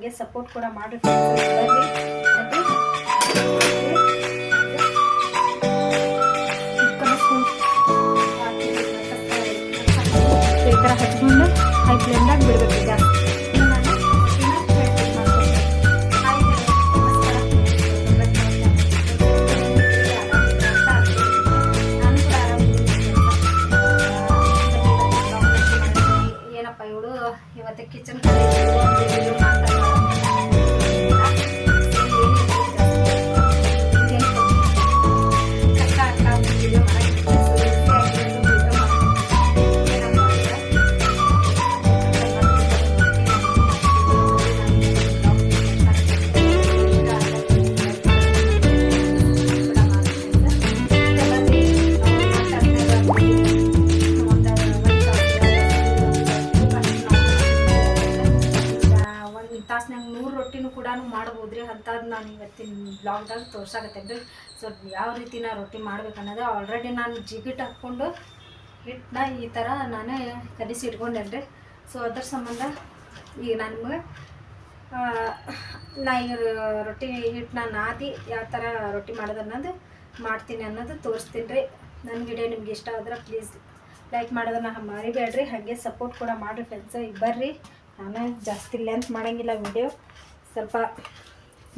ಹಾಗೆ ಸಪೋರ್ಟ್ ಕೂಡ ಮಾಡಿ ಕಿಚನ್ ಮತ್ತೆ ನಾನು ಇವತ್ತಿನ ಬ್ಲಾಗ್ದಾಗ ತೋರ್ಸಾಕತ್ತೇನೆ ರೀ ಸೊ ಯಾವ ರೀತಿ ನಾ ರೊಟ್ಟಿ ಮಾಡ್ಬೇಕು ಅನ್ನೋದು ಆಲ್ರೆಡಿ ನಾನು ಜಿಗಿಟ್ ಹಾಕ್ಕೊಂಡು ಹಿಟ್ಟನ್ನ ಈ ಥರ ನಾನು ಕಲಿಸಿ ಇಟ್ಕೊಂಡೇನೆ ಸೊ ಅದ್ರ ಸಂಬಂಧ ಈಗ ನನಗೆ ನಾ ಈಗ ರೊಟ್ಟಿ ಹಿಟ್ಟನ್ನ ನಾದಿ ಯಾವ ಥರ ರೊಟ್ಟಿ ಮಾಡೋದು ಅನ್ನೋದು ಮಾಡ್ತೀನಿ ಅನ್ನೋದು ತೋರಿಸ್ತೀನಿ ರೀ ನನ್ನ ವಿಡಿಯೋ ನಿಮ್ಗೆ ಇಷ್ಟ ಆದ್ರೆ ಪ್ಲೀಸ್ ಲೈಕ್ ಮಾಡೋದನ್ನ ಮರಿಬೇಡ್ರಿ. ಹಾಗೆ ಸಪೋರ್ಟ್ ಕೂಡ ಮಾಡಿರಿ ಫ್ರೆಂಡ್ಸ್ ಈಗ ಬರ್ರಿ. ನಾನು ಜಾಸ್ತಿ ಲೆಂತ್ ಮಾಡೋಂಗಿಲ್ಲ ವಿಡಿಯೋ ಸ್ವಲ್ಪ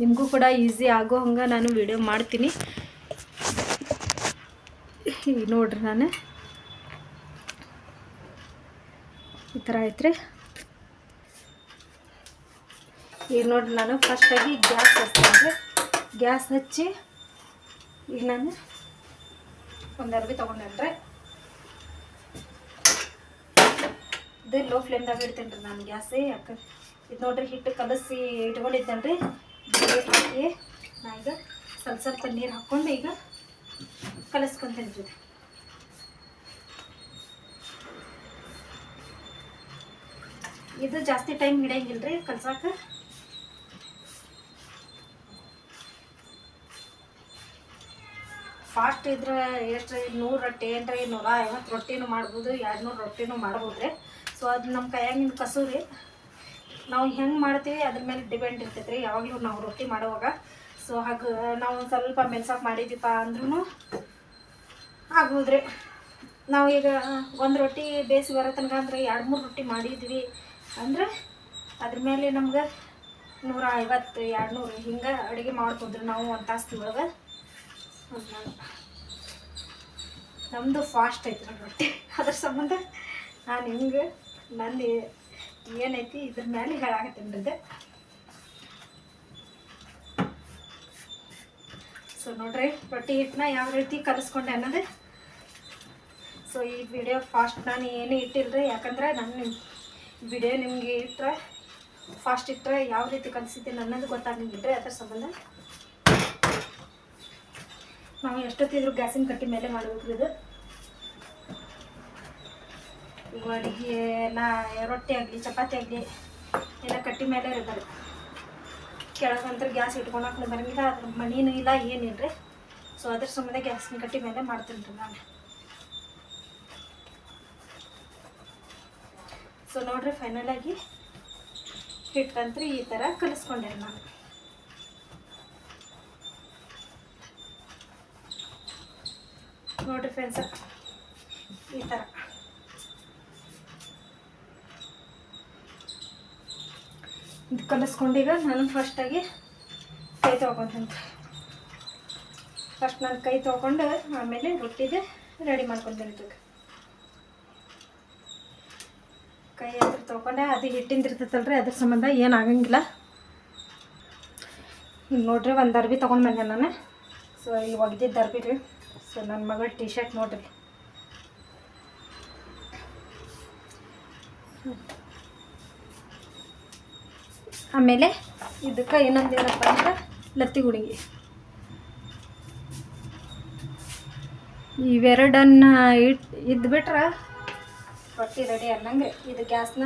ನಿಮಗೂ ಕೂಡ ಈಸಿ ಆಗೋ ಹಂಗೆ ನಾನು ವಿಡಿಯೋ ಮಾಡ್ತೀನಿ. ನೋಡ್ರಿ ನಾನು. ಈ ಥರ ಐತ್ರಿ. ಈಗ ನೋಡ್ರಿ ನಾನು ಫಸ್ಟಾಗಿ ಗ್ಯಾಸ್ ಹಚ್ತೀನಿ ಗ್ಯಾಸ್ ಹಚ್ಚಿ ಈಗ ನಾನು ಒಂದು ಅರ್ಬಿ ತೊಗೊಂಡೇನ್ರಿ. ಇದು ಲೋ ಫ್ಲೇಮ್ದಾಗ ಇಡ್ತೇನೆ ರೀ ನಾನು ಗ್ಯಾಸೇ. ಯಾಕೆ ಇದು ನೋಡ್ರಿ ಹಿಟ್ಟು ಕಲಸಿ ಇಟ್ಕೊಂಡಿದ್ದೇನೆ ರೀ ಹಾಕಿ ನಾ ಈಗ ಸ್ವಲ್ಪ ಸ್ವಲ್ಪ ನೀರು ಹಾಕ್ಕೊಂಡು ಈಗ ಕಲಸ್ಕೊತೇನೆ ಜೊತೆ ಇದು. ಜಾಸ್ತಿ ಟೈಮ್ ಹಿಡಿಯಂಗಿಲ್ಲ ರೀ ಕಲ್ಸಕ್ಕೆ ಫಾಸ್ಟ್ ಇದ್ರೆ ಎಷ್ಟು ನೂರು ರೊಟ್ಟಿ ಏನ್ರಿ? ನೂರ ಐವತ್ತು ರೊಟ್ಟಿನೂ ಮಾಡ್ಬೋದು ಎರಡು ನೂರು ರೊಟ್ಟಿನೂ ಮಾಡ್ಬೋದ್ರಿ. ಸೊ ಅದು ನಮ್ಮ ಕೈಯಾಗಿನ ಕಸು ರೀ ನಾವು ಹೆಂಗೆ ಮಾಡ್ತೀವಿ, ಅದ್ರ ಮೇಲೆ ಡಿಪೆಂಡ್ ಇರ್ತೈತೆ ರೀ ಯಾವಾಗಲೂ ನಾವು ರೊಟ್ಟಿ ಮಾಡುವಾಗ. ಸೊ ಹಾಗೆ, ನಾವು ಒಂದು ಸ್ವಲ್ಪ ಮೆಲ್ಸಕ್ಕೆ ಮಾಡಿದ್ದೀಪ ಅಂದ್ರೂ ಆಗ್ಬೋದ್ರಿ ರೀ ನಾವು ಈಗ ಒಂದು ರೊಟ್ಟಿ ಬೇಯಿಸಿ ಬರೋ ತನಕ ಅಂದ್ರೆ ಎರಡು ಮೂರು ರೊಟ್ಟಿ ಮಾಡಿದ್ವಿ ಅಂದ್ರೆ ಅದ್ರ ಮೇಲೆ ನಮ್ಗೆ ನೂರ ಐವತ್ತು ಎರಡು ನೂರು ಹಿಂಗೆ ಅಡುಗೆ ಮಾಡ್ಕೊಂಡ್ರಿ ನಾವು ಒಂದು ತಾಸು ಒಳಗೆ ನಮ್ಮದು ಫಾಸ್ಟ್ ಐತ್ರಿ ರೊಟ್ಟಿ. ಅದ್ರ ಸಂಬಂಧ ನಾನು ಹಿಂಗೆ ನಂದು ಏನೈತಿ? ಇದ್ರ ಮೇಲೆ ಹೇಳಾಕತ್ತೀನಿ ಇದು ಸೊ ನೋಡ್ರಿ, ರೊಟ್ಟಿ ಹಿಟ್ಟನ್ನ ಯಾವ ರೀತಿ ಕಲಿಸ್ಕೊಂಡೆ ಅನ್ನೋದು. ಸೊ ಈ ವಿಡಿಯೋ ಫಾಸ್ಟ್ ನಾನು ಏನೇ ಇಟ್ಟಿಲ್ರಿ, ಯಾಕಂದ್ರೆ ನನ್ನ ವಿಡಿಯೋ ನಿಮಗೆ ಇಟ್ಟರೆ ಫಾಸ್ಟ್ ಇಟ್ಟರೆ ಯಾವ ರೀತಿ ಕಲಿಸಿದ್ದೀನಿ ಅನ್ನೋದು ಗೊತ್ತಾಗಂಗಿಲ್ಲ ಅದರ ಸಂಬಂಧ. ನಾವು ಎಷ್ಟೊತ್ತಿದ್ರು ಗ್ಯಾಸಿನ ಕಟ್ಟಿ ಮೇಲೆ ಮಾಡಬೇಕು ಇದು. ಅಡುಗೆ ಎಲ್ಲ ರೊಟ್ಟಿ ಆಗಲಿ, ಚಪಾತಿ ಆಗಲಿ, ಎಲ್ಲ ಕಟ್ಟಿ ಮೇಲೆ ಇರ್ತಾರೆ. ಕೆಳಗಂತ್ರ ಗ್ಯಾಸ್ ಇಟ್ಕೊಳಕ್ಕೆ ಬರಂಗಿಲ್ಲ, ಅದ್ರ ಮಣಿನೂ ಇಲ್ಲ ಏನಿಲ್ಲ ರೀ ಸೊ ಅದ್ರ ಸಂಬಂಧ ಗ್ಯಾಸ್ನ ಕಟ್ಟಿ ಮೇಲೆ ಮಾಡ್ತೀನಿ ರೀ ನಾನು. ಸೊ ನೋಡ್ರಿ ಫೈನಲಾಗಿ ಹಿಟ್ಟಂತ್ರಿ ಈ ಥರ ಕಲಿಸ್ಕೊಂಡೆ ನಾನು. ನೋಡ್ರಿ ಫ್ರೆಂಡ್ಸ್ ಈ ಥರ ಇದು ಕಲಿಸ್ಕೊಂಡೀಗ ನಾನು ಫಸ್ಟಾಗಿ ಕೈ ತೊಗೊತೀನಿ ಫಸ್ಟ್ ನಾನು ಕೈ ತೊಗೊಂಡು ಆಮೇಲೆ ರೊಟ್ಟಿದೆ ರೆಡಿ ಮಾಡ್ಕೊತೀನಿ ಇದಕ್ಕೆ ಕೈ ಹತ್ರ ತೊಗೊಂಡೆ ಅದು ಹಿಟ್ಟಿಂದ ಇರ್ತೈತಲ್ರಿ, ಅದ್ರ ಸಂಬಂಧ ಏನು ಆಗಂಗಿಲ್ಲ. ನೋಡ್ರಿ, ಒಂದು ಅರ್ಬಿ ತೊಗೊಂಡು ಬಂದೆ ನಾನು. ಸೊ ಈ ಒಗ್ದಿದ್ದ ಅರ್ಬಿ ರೀ ಸೊ ನನ್ನ ಮಗಳ ಟಿ ಶರ್ಟ್ ನೋಡ್ರಿ. ಆಮೇಲೆ ಇದಕ್ಕೆ ಇನ್ನೊಂದು ಏನಪ್ಪ ಅಂದ್ರೆ ಲತ್ತಿ ಗುಳಿಗೆ ಇವೆರಡನ್ನ ಇಟ್ ಇದ್ದು ಬಿಟ್ರೆ ರೊಟ್ಟಿ ರೆಡಿ ಅನ್ನಂಗೆ. ಇದು ಗ್ಯಾಸ್ನ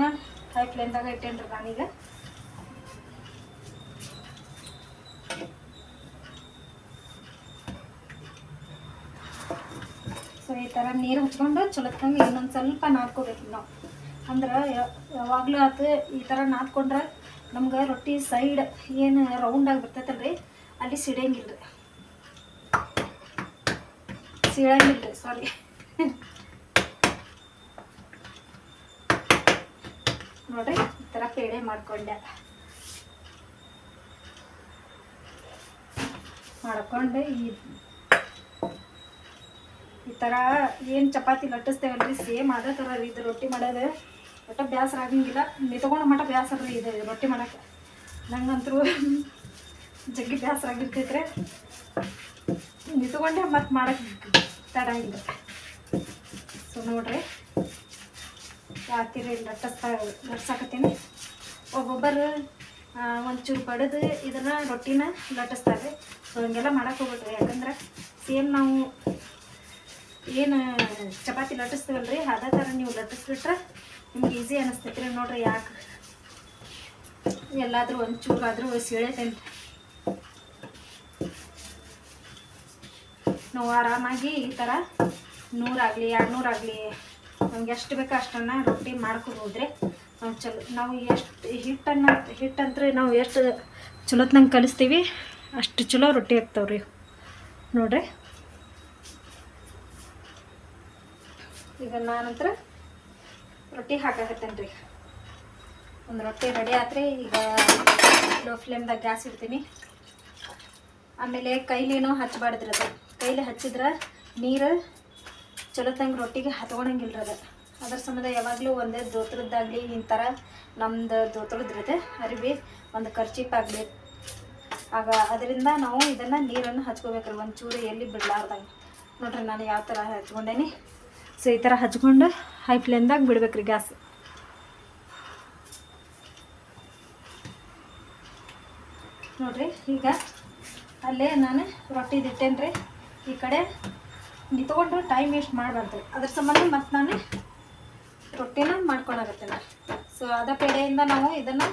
ಹೈ ಫ್ಲೇಮ್ದಾಗ ಇಟ್ಟೇನ್ರಿ ನಾನೀಗ. ಸೊ, ಈ ಥರ ನೀರು ಹಚ್ಕೊಂಡು ಚಲೋತ್ತಂಗೆ ಇನ್ನೊಂದು ಸ್ವಲ್ಪ ನಾದ್ಕೋಬೇಕು ನಾವು. ಅಂದ್ರೆ ಯಾವಾಗಲೂ ಆತು ಈ ಥರ ನಾದ್ಕೊಂಡ್ರೆ ನಮ್ಗೆ ರೊಟ್ಟಿ ಸೈಡ್ ಏನು ರೌಂಡಾಗಿ ಬರ್ತೈತಲ್ರಿ, ಅಲ್ಲಿ ಸಿಡಂಗಿಲ್ಲ ರೀ ಸಿಡಂಗಿಲ್ಲ ಸಾರಿ ನೋಡ್ರಿ, ಈ ಥರ ಪೇಡೆ ಮಾಡ್ಕೊಂಡೆ. ಮಾಡ್ಕೊಂಡು, ಈ ಈ ಥರ ಏನು ಚಪಾತಿ ಲಟ್ಟಿಸ್ತೇವಲ್ರಿ, ಸೇಮ್ ಅದೇ ಥರ ಇದು ರೊಟ್ಟಿ ಮಾಡೋದು. ಒಟ್ಟ ಬೇಸರ ಆಗಂಗಿಲ್ಲ. ನಿತ್ಕೊಂಡು ಮಟ ಬೇಸರ ರೀ ಇದೆ, ರೊಟ್ಟಿ ಮಾಡಕ್ಕೆ. ನಂಗಂತರೂ ಜಗ್ಗಿ ಬೇಸರ ನೀ ನಿತ್ಕೊಂಡೆ ಮತ್ತೆ ಮಾಡಕ್ಕೆ ತಡ ಇಲ್ಲ ಸೊ ನೋಡ್ರಿ ಯಾತಿರಿ ತೀರ ಲಟ್ಟಿಸ್ತಾ ಲಟ್ಸಾಕತ್ತೀನಿ ಒಬ್ಬೊಬ್ಬರು ಒಂಚೂರು ಬಡದು ಇದನ್ನು ರೊಟ್ಟಿನ ಲಟ್ಟಿಸ್ತಾರೆ. ಸೊ ಹಂಗೆಲ್ಲ ಮಾಡಕ್ಕೆ ಹೋಗ್ಬಿಟ್ರಿ ಯಾಕಂದ್ರೆ ಸೇಮ್ ನಾವು ಏನು ಚಪಾತಿ ಲಟ್ಟಿಸ್ತೀವಲ್ರಿ, ಅದೇ ಥರ ನೀವು ಲಟ್ಟಿಸ್ಬಿಟ್ರೆ ನಿಮ್ಗೆ ಈಸಿ ಅನಿಸ್ತೈತಿ ರೀ ನೋಡ್ರಿ ಯಾಕೆ ಎಲ್ಲಾದರೂ ಒಂಚೂರಾದರೂ ಸೀಳೈತೇನ್ರಿ. ನಾವು ಆರಾಮಾಗಿ ಈ ಥರ ನೂರಾಗಲಿ ಎರಡು ನೂರಾಗಲಿ ನಮ್ಗೆ ಎಷ್ಟು ಬೇಕೋ ಅಷ್ಟನ್ನು ರೊಟ್ಟಿ ಮಾಡ್ಕೊಬೋದ್ರಿ ನಾವು ಚಲೋ, ನಾವು ಎಷ್ಟು ಹಿಟ್ಟನ್ನು ಹಿಟ್ಟಂದ್ರೆ ನಾವು ಎಷ್ಟು ಚಲೋತ್ನಂಗೆ ಕಲಿಸ್ತೀವಿ ಅಷ್ಟು ಚಲೋ ರೊಟ್ಟಿ ಆಗ್ತಾವ್ರಿ. ನೋಡ್ರಿ. ಈಗ ನಾನಂತರ ರೊಟ್ಟಿ ಹಾಕಾಕತ್ತೇನೆ ರೀ ಒಂದು ರೊಟ್ಟಿ ರೆಡಿ ಆತ್ರಿ, ಈಗ ಲೋ ಫ್ಲೇಮ್ದಾಗ ಗ್ಯಾಸ್ ಇಡ್ತೀನಿ. ಆಮೇಲೆ ಕೈಲೇನೋ ಹಚ್ಚಬಾರ್ದ್ರಿ ಅದು. ಕೈಲಿ ಹಚ್ಚಿದ್ರೆ ನೀರು ಚಲೋ ತಂಗೆ ರೊಟ್ಟಿಗೆ ಹತ್ಕೊಳಂಗಿಲ್ಲ ಅದು. ಅದ್ರ ಸಂಬಂಧ ಯಾವಾಗಲೂ ಒಂದೇ ದೋತ್ರದ್ದಾಗಲಿ ಈ ಥರ ನಮ್ದು ದೋತ್ರದ್ರದ್ದು ಅರಿವಿ, ಒಂದು ಖರ್ಚೀಪ್ ಆಗಲಿ. ಆಗ ಅದರಿಂದ ನಾವು ಇದನ್ನು ನೀರನ್ನು ಹಚ್ಕೋಬೇಕ್ರಿ ಚೂರು ಎಲ್ಲಿ ಬಿಡಲಾರ್ದಂಗೆ. ನೋಡ್ರಿ ನಾನು ಯಾವ ಥರ ಹಚ್ಕೊಂಡೇನಿ. ಸೊ, ಈ ಥರ ಹಚ್ಕೊಂಡು ಹೈ ಫ್ಲೇಮ್ದಾಗ ಬಿಡ್ಬೇಕ್ರಿ ಗ್ಯಾಸ್. ನೋಡ್ರಿ, ಈಗ ಅಲ್ಲೇ ನಾನು ರೊಟ್ಟಿ ರೀ ಈ ಕಡೆ ನಿತ್ಕೊಂಡು ಟೈಮ್ ವೇಸ್ಟ್ ಮಾಡಬಾರ್ದು. ಅದ್ರ ಸಂಬಂಧ ಮತ್ತು ನಾನು ರೊಟ್ಟಿನ ನಾನು ಸೊ, ಅದ ಪೇಡೆಯಿಂದ ನಾವು ಇದನ್ನು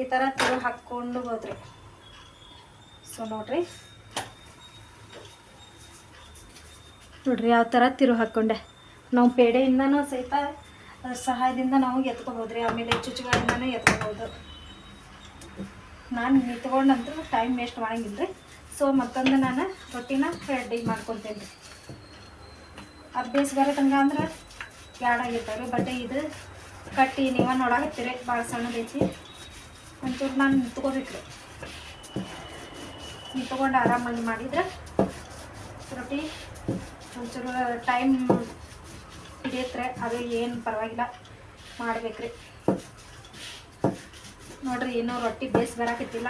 ಈ ಥರ ತಿರು ಹಾಕ್ಕೊಂಡು ಹೋದ್ರಿ. ಸೊ, ನೋಡ್ರಿ. ನೋಡ್ರಿ ಯಾವ ಥರ ತಿರು ಹಾಕ್ಕೊಂಡೆ ನಾವು ಪೇಡೆಯಿಂದನೂ ಸಹಿತ ಅದ್ರ ಸಹಾಯದಿಂದ ನಾವು ಎತ್ಕೋಬೋದ್ರಿ ಆಮೇಲೆ ಚುಚ್ಚುಗಳಿಂದನೂ ಎತ್ಕೊಬೋದು ನಾನು ನಿಂತ್ಕೊಂಡಂತೂ ಟೈಮ್ ವೇಸ್ಟ್ ಮಾಡಂಗಿಲ್ಲ ರೀ ಸೊ ಮತ್ತೊಂದು ನಾನು ರೊಟ್ಟಿನ ರೆಡಿ ಮಾಡ್ಕೊತೇನೆ ರೀ ಅಭ್ಯಾಸ ತನಕ ಅಂದ್ರೆ ಬ್ಯಾಡಾಗಿರ್ತಾವೆ ಬಟ್ ಇದು ಕಟ್ಟಿ ನೀವ ನೋಡಾಕತ್ತೀರಿ ಭಾಳ ಸಣ್ಣದೈತಿ ಒಂಚೂರು ನಾನು ನಿಂತ್ಕೋಬೇಕು ರೀ ನಿಂತ್ಕೊಂಡು ಆರಾಮಾಗಿ ಮಾಡಿದ್ರೆ ರೊಟ್ಟಿ ಒಂಚೂರು ಟೈಮ್ ಹಿಡಿಯತ್ರೆ ಅದು ಏನು ಪರವಾಗಿಲ್ಲ ಮಾಡ್ಬೇಕ್ರಿ. ನೋಡ್ರಿ, ಇನ್ನೂ ರೊಟ್ಟಿ ಬೇಸ್ ಬರಾಕತ್ತಿಲ್ಲ.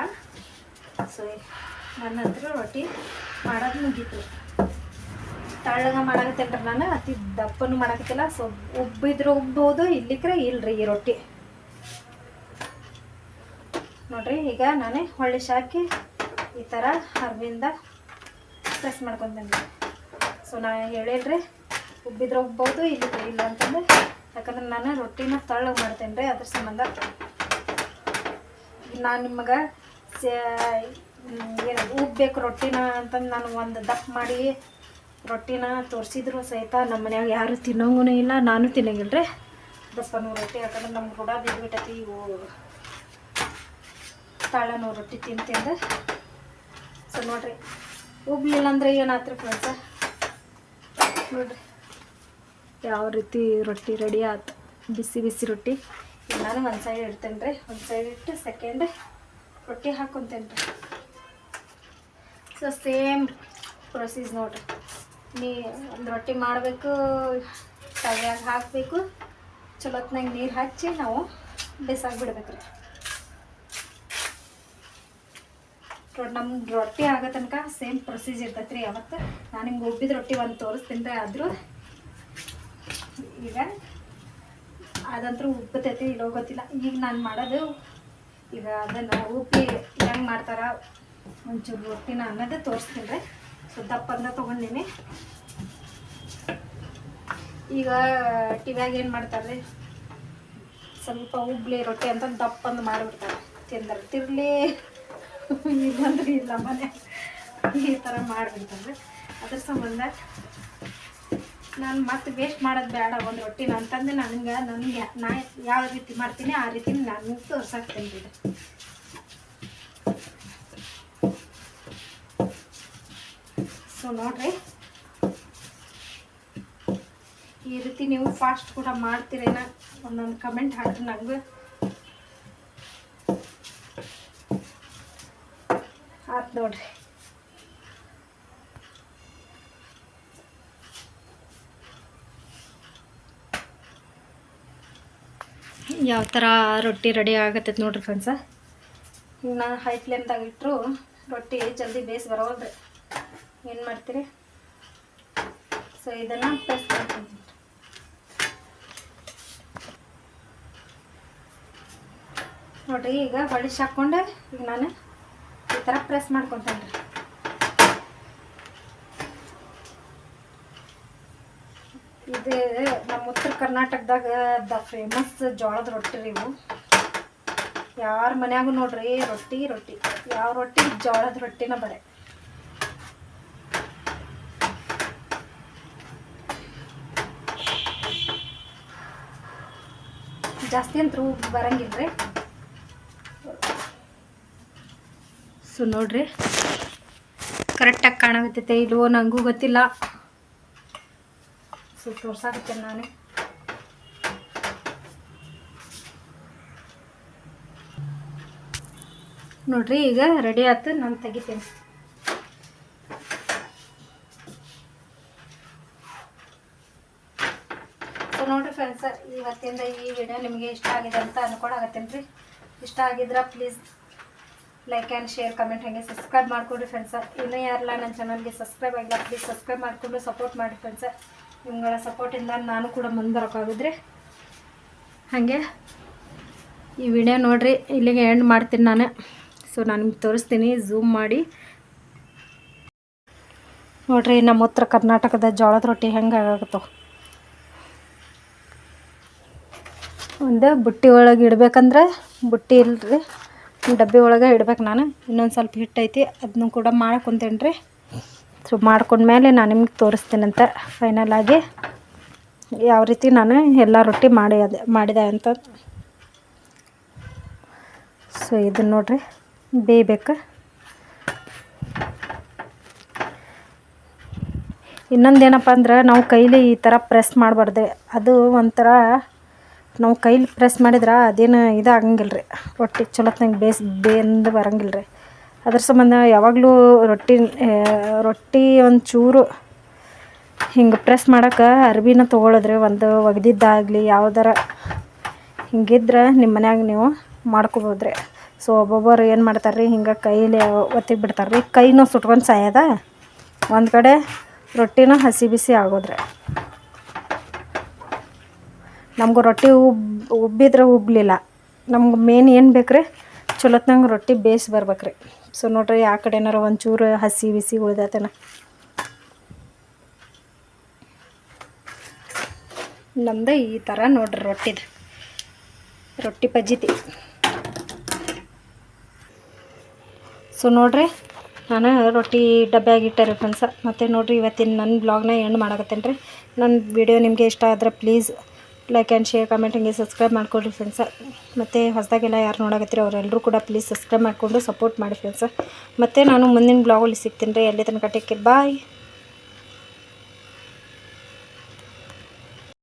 ಸೊ ನನ್ನ ಹತ್ರ ರೊಟ್ಟಿ ಮಾಡೋದು ಮುಗೀತು. ತಳ್ಳಗ ಮಾಡಾಕತ್ತೇನ್ರಿ ನಾನು, ಅತಿ ದಪ್ಪನೂ ಮಾಡಾಕತ್ತಿಲ್ಲ. ಸೊ ಉಬ್ಬಿದ್ರೆ ಉಬ್ಬೋದು, ಇಲ್ಲಿಕ್ರೆ ಇಲ್ರಿ ಈ ರೊಟ್ಟಿ. ನೋಡ್ರಿ, ಈಗ ನಾನೇ ಹೊಳ್ಳಿ ಶಾಕಿ ಈ ಥರ ಅರ್ವಿಂದ ಪ್ರೆಸ್ ಮಾಡ್ಕೊತೇನೆ ಸೊ ನಾ ಹೇಳಿಲ್ರಿ, ಉಬ್ಬಿದ್ರೆ ಉಬ್ಬೋದು ಇಲ್ಲಿದ್ರೆ ಇಲ್ಲ ಅಂತಂದ್ರೆ, ಯಾಕಂದ್ರೆ ನಾನು ರೊಟ್ಟಿನ ತಳ್ಳಗೆ ಮಾಡ್ತೇನೆ ರೀ ಅದ್ರ ಸಂಬಂಧ. ನಾನು ನಿಮಗೆ ಏನು ಉಬ್ಬೇಕು ರೊಟ್ಟಿನ ಅಂತಂದು ನಾನು ಒಂದು ದಪ್ಪ ಮಾಡಿ ರೊಟ್ಟಿನ ತೋರಿಸಿದ್ರು ಸಹಿತ ನಮ್ಮ ಮನ್ಯಾಗ ಯಾರು ತಿನ್ನೋಂಗೂ ಇಲ್ಲ, ನಾನು ತಿನ್ನಂಗಿಲ್ಲ ರೀ ದಪ್ಪನು ರೊಟ್ಟಿ, ಯಾಕಂದ್ರೆ ನಮ್ಮ ರೂಢ ಬಿದ್ದುಬಿಟ್ಟತಿ ಇವು ತಾಳನೂ ರೊಟ್ಟಿ ತಿಂತಿಂದ ಸೊ ನೋಡ್ರಿ, ಉಬ್ಲಿಲ್ಲ ಅಂದ್ರೆ ಏನಾತ್ರಿ ಫ್ರೆಂಡ್ಸ ನೋಡ್ರಿ. ಯಾವ ರೀತಿ ರೊಟ್ಟಿ ರೆಡಿ ಆಯ್ತು ಬಿಸಿ ಬಿಸಿ ರೊಟ್ಟಿ. ನಾನು ಒಂದು ಸೈಡ್ ಇಡ್ತೇನೆ ರೀ ಒಂದು ಸೈಡ್ ಇಟ್ಟು ಸೆಕೆಂಡ್ ರೊಟ್ಟಿ ಹಾಕ್ಕೊತೇನೆ ರೀ ಸೊ ಸೇಮ್ ಪ್ರೊಸೀಸ್ ನೋಡ್ರಿ. ನೀ ಒಂದು ರೊಟ್ಟಿ ಮಾಡಬೇಕು, ತವ್ಯಾಗ ಹಾಕಬೇಕು. ಚಲೋತ್ನಾಗ ನೀರು ಹಚ್ಚಿ ನಾವು ಬಿಸಾಕ್ಬಿಡ್ಬೇಕು ಬಿಡ್ಬೇಕು ರೀ ನಮ್ಮ ರೊಟ್ಟಿ ಆಗೋ ತನಕ ಸೇಮ್ ಪ್ರೊಸೀಜ್ ಇರ್ತೈತೆ ರೀ ಯಾವತ್ತು ನಾನು ನಿಮ್ಗೆ ಉಬ್ಬಿದ ರೊಟ್ಟಿ ಒಂದು ತೋರಿಸ್ತೀನಿ ರೀ ಆದರೂ. ಈಗ ಅದಂತೂ ಉಬ್ಬತೈತಿ ಇಲ್ಲೋ ಗೊತ್ತಿಲ್ಲ. ಈಗ ನಾನು ಮಾಡೋದು, ಈಗ ಅದನ್ನು ಉಪ್ಪಿ ಹೆಂಗೆ ಮಾಡ್ತಾರ ಒಂಚೂರು ರೊಟ್ಟಿನ ಅನ್ನೋದೇ ತೋರಿಸ್ತೀನಿ ರೀ. ಸೊ ದಪ್ಪಂದ ತೊಗೊಂಡಿನಿ. ಈಗ ಟಿವ್ಯಾಗ ಏನು ಮಾಡ್ತಾರೆ ರೀ? ಸ್ವಲ್ಪ ಉಬ್ಲಿ ರೊಟ್ಟಿ ಅಂತ ದಪ್ಪಂದು ಮಾಡಿಬಿಡ್ತಾರೆ. ತಿಂದ್ರೆ ತಿರ್ಲಿ. ಇಲ್ಲಂದ್ರೆ ಇಲ್ಲ ಮನೆ. ಈ ಥರ ಮಾಡಿಬಿಡ್ತಾರೆ ಅದ್ರ ಸಂಬಂಧ ನಾನು ಮತ್ತೆ ವೇಸ್ಟ್ ಮಾಡೋದು ಬೇಡ, ಒಂದು ರೊಟ್ಟಿನ ಅಂತಂದು ನನಗೆ ನನಗೆ ನಾ ಯಾವ ರೀತಿ ಮಾಡ್ತೀನಿ ಆ ರೀತಿ ನಾನು ತೋರ್ಸಾಕ್ತೀನಿ ಇದು ಸೊ ನೋಡ್ರಿ, ಈ ರೀತಿ ನೀವು ಫಾಸ್ಟ್ ಕೂಡ ಮಾಡ್ತೀರೇನ? ಒಂದೊಂದು ಕಮೆಂಟ್ ಹಾಕ್ರಿ ನನಗೂ ಆಯ್ತು ನೋಡ್ರಿ. ಯಾವ ಥರ ರೊಟ್ಟಿ ರೆಡಿ ಆಗತ್ತೈತೆ ನೋಡ್ರಿ ಫ್ರೆಂಡ್ಸ ಈಗ ನಾನು ಹೈ ಫ್ಲೇಮ್ದಾಗ ಇಟ್ಟರು ರೊಟ್ಟಿ ಜಲ್ದಿ ಬೇಯಿಸಿ ಬರೋಲ್ರಿ ಏನು ಮಾಡ್ತೀರಿ? ಸೊ ಇದನ್ನು ಪ್ರೆಸ್ ಮಾಡ್ತೀನಿ ನೋಡ್ರಿ ಈಗ ಹೊಳಿಸಿ ಹಾಕ್ಕೊಂಡು ಈಗ ನಾನು. ಥರ ಪ್ರೆಸ್ ಮಾಡ್ಕೊತಾನ್ರಿ ಇದು ನಮ್ಮ ಉತ್ತರ ಕರ್ನಾಟಕದಾಗ ದ ಫೇಮಸ್ ಜೋಳದ ರೊಟ್ಟಿ ರೀ ಇವು. ಯಾರ ಮನ್ಯಾಗೂ ನೋಡ್ರಿ, ರೊಟ್ಟಿ ರೊಟ್ಟಿ. ಯಾವ ರೊಟ್ಟಿ, ಜೋಳದ ರೊಟ್ಟಿನ ಬರೇ. ಜಾಸ್ತಿ ಅಂತ ಬರಂಗಿಲ್ಲ ರೀ ಸೊ ನೋಡ್ರಿ. ಕರೆಕ್ಟಾಗಿ ಕಾಣಕತ್ತೈತೆ. ಇಲ್ವೋ ನನಗೂ ಗೊತ್ತಿಲ್ಲ. ಸೊ ತೋರ್ಸಾಕತ್ತೇನೆ ನಾನೇ. ನೋಡ್ರಿ, ಈಗ ರೆಡಿ ಆಯ್ತು ನಾನು ತೆಗಿತೇನೆ. ಸೊ ನೋಡ್ರಿ ಫ್ರೆಂಡ್ಸ್ ಇವತ್ತಿಂದ ಈ ವಿಡಿಯೋ ನಿಮಗೆ ಇಷ್ಟ ಆಗಿದೆ ಅಂತ ಅನ್ಕೊಂಡಾಗತ್ತೇನ್ರಿ ಇಷ್ಟ ಆಗಿದ್ರೆ please like and share comment ಹಾಗೆ ಸಬ್ಸ್ಕ್ರೈಬ್ ಮಾಡ್ಕೊಡ್ರಿ ಫ್ರೆಂಡ್ಸ ಇನ್ನೂ ಯಾರಲ್ಲ ನನ್ನ ಚಾನಲ್ಗೆ ಸಬ್ಸ್ಕ್ರೈಬ್ ಆಗಿಲ್ಲ ಪ್ಲೀಸ್ ಸಬ್ಸ್ಕ್ರೈಬ್ ಮಾಡಿಕೊಂಡು ಸಪೋರ್ಟ್ ಮಾಡಿ ಫ್ರೆಂಡ್ಸ ನಿಮ್ಗಳ ಸಪೋರ್ಟಿಂದ ನಾನು ಕೂಡ ಮುಂದೆ ಬರೋಕ್ಕಾಗಿದ್ರಿ ಹಾಗೆ ಈ ವಿಡಿಯೋ ನೋಡಿರಿ, ಇಲ್ಲಿಗೆ ಎಂಡ್ ಮಾಡ್ತೀನಿ ನಾನು. ಸೊ ನಾನು ನಿಮ್ಗೆ ತೋರಿಸ್ತೀನಿ ಝೂಮ್ ಮಾಡಿ. ನೋಡ್ರಿ, ನಮ್ಮ ಉತ್ತರ ಕರ್ನಾಟಕದ ಜೋಳದ ರೊಟ್ಟಿ ಹೆಂಗೆ ಆಗತ್ತೋ. ಒಂದು ಬುಟ್ಟಿ ಒಳಗೆ ಇಡ್ಬೇಕಂದ್ರೆ ಬುಟ್ಟಿ ಇಲ್ರಿ. ಡಬ್ಬಿ ಒಳಗೆ ಇಡ್ಬೇಕು ನಾನು. ಇನ್ನೊಂದು ಸ್ವಲ್ಪ ಹಿಟ್ಟು ಐತಿ ಅದನ್ನು ಕೂಡ ಮಾಡ್ಕೊತೇನೆ ರೀ ಸೊ ಮಾಡ್ಕೊಂಡ್ಮೇಲೆ ನಾನು ನಿಮ್ಗೆ ತೋರಿಸ್ತೀನಂತ ಫೈನಲ್ ಆಗಿ. ಯಾವ ರೀತಿ ನಾನು ಎಲ್ಲ ರೊಟ್ಟಿ ಮಾಡಿ ಅದೇ, ಮಾಡಿದೆ ಅಂತ. ಸೊ ಇದನ್ನ ನೋಡ್ರಿ, ಬೇಯಬೇಕು. ಇನ್ನೊಂದೇನಪ್ಪ ಅಂದ್ರೆ, ನಾವು ಕೈಲಿ ಈ ಥರ ಪ್ರೆಸ್ ಮಾಡಬಾರ್ದು. ಅದು ಒಂಥರ ನಾವು ಕೈಲಿ ಪ್ರೆಸ್ ಮಾಡಿದ್ರೆ ಅದೇನು ಇದಾಗಂಗಿಲ್ಲ ರೀ ರೊಟ್ಟಿ ಚಲೋತ್ನಾಗ ಬೇಸ್ ಬೆಂದು ಬರಂಗಿಲ್ಲ ರೀ ಅದ್ರ ಸಂಬಂಧ ಯಾವಾಗಲೂ ರೊಟ್ಟಿ ರೊಟ್ಟಿ ಒಂಚೂರು ಹಿಂಗೆ ಪ್ರೆಸ್ ಮಾಡೋಕೆ ಅರ್ಬಿನ ತೊಗೊಳದ್ರಿ. ಒಂದು ಒಗೆದಿದ್ದಾಗಲಿ ಯಾವ್ದಾರ ಹಿಂಗಿದ್ರೆ ನಿಮ್ಮ ಮನ್ಯಾಗ ನೀವು ಮಾಡ್ಕೋಬೋದ್ರಿ. ಸೊ ಒಬ್ಬೊಬ್ಬರು ಏನು ಮಾಡ್ತಾರೆ ರೀ ಹಿಂಗೆ ಕೈಲಿ ಒತ್ತಿಗೆ ಬಿಡ್ತಾರೆ ರೀ ಕೈನೂ ಸುಟ್ಕೊಂಡು ಸಾಯದ. ಒಂದು ಕಡೆ ರೊಟ್ಟಿನೂ ಹಸಿ ಬಿಸಿ ಆಗೋದ್ರಿ. ನಮ್ಗೆ ರೊಟ್ಟಿ ಉಬ್, ಉಬ್ಬಿದ್ರೆ ಉಬ್ಬಲಿಲ್ಲ ನಮ್ಗೆ ಮೇನ್ ಏನು ಬೇಕ್ರಿ? ಚಲೋತ್ನಂಗೆ ರೊಟ್ಟಿ ಬೇಯಿಸಿ ಬರ್ಬೇಕ್ರಿ. ಸೊ ನೋಡ್ರಿ, ಆ ಕಡೆ ಏನಾರ ಒಂಚೂರು ಹಸಿ ಬಿಸಿ ಉಳ್ದತೇನ. ನಮ್ದು ಈ ಥರ ನೋಡ್ರಿ ರೊಟ್ಟಿದು. ರೊಟ್ಟಿ ಪಜ್ಜಿತಿ. ಸೊ ನೋಡ್ರಿ, ನಾನು ರೊಟ್ಟಿ ಡಬ್ಬ್ಯಾಗ ಇಟ್ಟೆ ರೀ ಫ್ರೆಂಡ್ಸ ಮತ್ತು ನೋಡ್ರಿ ಇವತ್ತಿನ ನನ್ನ ಬ್ಲಾಗ್ನ ಎಂಡ್ ಮಾಡಕತ್ತೇನೆ ರೀ ನನ್ನ ವಿಡಿಯೋ ನಿಮಗೆ ಇಷ್ಟ ಆದರೆ please like and share comment ಹಂಗೆ ಸಬ್ಸ್ಕ್ರೈಬ್ ಮಾಡ್ಕೊಳ್ರಿ ಫ್ರೆಂಡ್ಸ ಮತ್ತು ಹೊಸದಾಗೆಲ್ಲ ಯಾರು ನೋಡಕತ್ತೀರಿ ಅವರೆಲ್ಲರೂ ಕೂಡ ಪ್ಲೀಸ್ ಸಬ್ಸ್ಕ್ರೈಬ್ ಮಾಡಿಕೊಂಡು ಸಪೋರ್ಟ್ ಮಾಡಿ ಫ್ರೆಂಡ್ಸ ಮತ್ತು ನಾನು ಮುಂದಿನ ಬ್ಲಾಗಲ್ಲಿ ಸಿಗ್ತೀನಿ ರೀ. ಎಲ್ಲಿ ತನಕ ಟೇಕ್ ಬಾಯ್